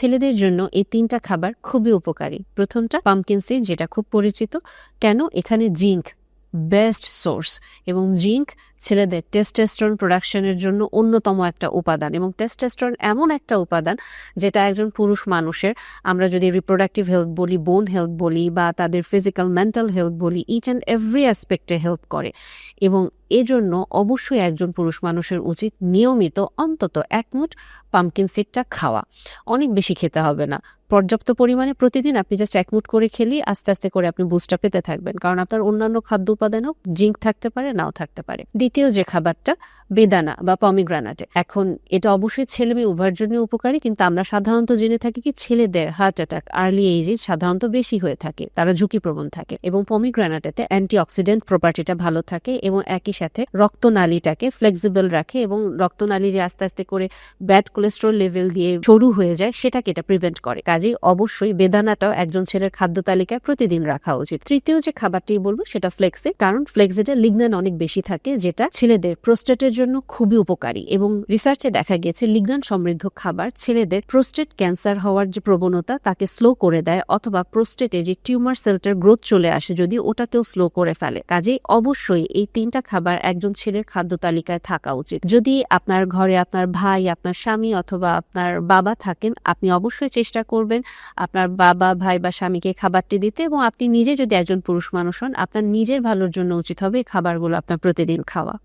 ছেলেদের জন্য এই তিনটা খাবার খুবই উপকারী। প্রথমটা পামকিন সিড যেটা খুব পরিচিত। কেন? এখানে জিঙ্ক বেস্ট সোর্স এবং জিঙ্ক ছেলেদের টেস্টেস্ট্রন প্রোডাকশনের জন্য অন্যতম একটা উপাদান এবং টেস্টেস্ট্রন এমন একটা উপাদান যেটা একজন পুরুষ মানুষের, আমরা যদি রিপ্রোডাক্টিভ হেলথ বলি বোন হেলথ বলি বা তাদের ফিজিক্যাল মেন্টাল হেলথ বলি ইচ অ্যান্ড এভরি অ্যাসপেক্টে হেল্প করে এবং এজন্য অবশ্যই একজন পুরুষ মানুষের উচিত নিয়মিত অন্তত এক মুঠ পামকিন সিডটা খাওয়া। অনেক বেশি খেতে হবে না। পর্যাপ্ত পরিমাণে প্রতিদিন আপনি জাস্ট এক মুঠ করে খেলেই আস্তে আস্তে করে আপনি বুস্টটা পেতে থাকবেন। কারণ আপনার অন্যান্য খাদ্য উপাদানও জিঙ্ক থাকতে পারে, নাও থাকতে পারে। দ্বিতীয় যে খাবারটা, বেদানা বা পমিগ্রানাটে। এখন এটা অবশ্যই ছেলে মেয়ে উভয়ের জন্য উপকারী, কিন্তু আমরা সাধারণত জেনে থাকি কি ছেলেদের হার্ট অ্যাটাক, আর্লি এজে সাধারণত বেশি হয়ে থাকে, তারা ঝুঁকিপ্রবণ থাকে এবং পমিগ্রানাটেতে অ্যান্টিঅক্সিডেন্ট প্রপার্টিটা ভালো থাকে এবং একই সাথে রক্তনালীটাকে ফ্লেক্সিবল রাখে এবং রক্তনালী যে আস্তে আস্তে করে ব্যাড কোলেস্ট্রল লেভেল দিয়ে সরু হয়ে যায়, সেটাকে এটা প্রিভেন্ট করে। কাজেই অবশ্যই বেদানাটাও একজন ছেলের খাদ্য তালিকায় প্রতিদিন রাখা উচিত। তৃতীয় যে খাবারটি বলব, সেটা ফ্লেক্সি কারণ ফ্লেক্সিতে লিগনান অনেক বেশি থাকে, যেটা ছেলেদের প্রোস্টেটের জন্য খুবই উপকারী এবং রিসার্চে দেখা গেছে লিগনান সমৃদ্ধ খাবার ছেলেদের প্রোস্টেট ক্যান্সার হওয়ার যে প্রবণতা তাকে স্লো করে দেয় অথবা প্রোস্টেটে যে টিউমার সেলটার গ্রোথ চলে আসে যদি ওটাকেও স্লো করে ফেলে। কাজেই অবশ্যই এই তিনটা খাবার একজন ছেলের খাদ্য তালিকায় থাকা উচিত। যদি আপনার ঘরে আপনার ভাই, আপনার স্বামী অথবা আপনার বাবা থাকেন, আপনি অবশ্যই চেষ্টা করবেন আপনার বাবা, ভাই বা স্বামীকে খাবারটি দিতে এবং আপনি নিজে যদি একজন পুরুষ মানুষ হন, আপনার নিজের ভালোর জন্য উচিত হবে খাবারগুলো আপনার প্রতিদিন খাওয়া। Guatemala